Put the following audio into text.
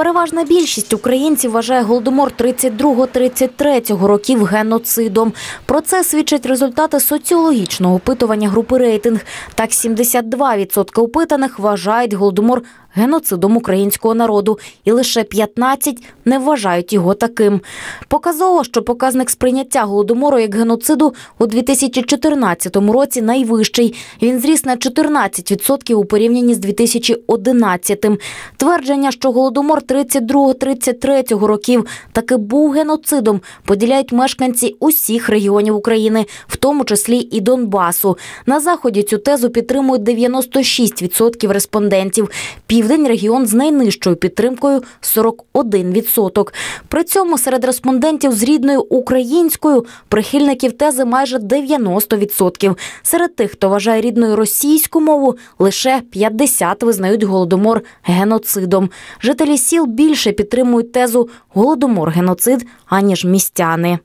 Переважна більшість українців вважає голодомор 32-33 років геноцидом. Про це свідчать результати соціологічного опитування групи рейтинг. Так, 72% опитаних вважають голодомор геноцидом українського народу, і лише 15 не вважають його таким. Показово, що показник сприйняття голодомору як геноциду у 2014 році найвищий. Він зріс на 14% у порівнянні з 2011. Твердження, що голодомор 32-33 років таки був геноцидом, поділяють мешканці усіх регіонів України, в тому числі і Донбасу. На заході цю тезу підтримують 96% респондентів. Південь регіон з найнижчою підтримкою 41%. При цьому серед респондентів з рідною українською прихильників тези майже 90%. Серед тих, хто вважає рідною російську мову, лише 50 визнають голодомор геноцидом. Жителі сіл більше підтримують тезу голодомор геноцид, аніж містяни.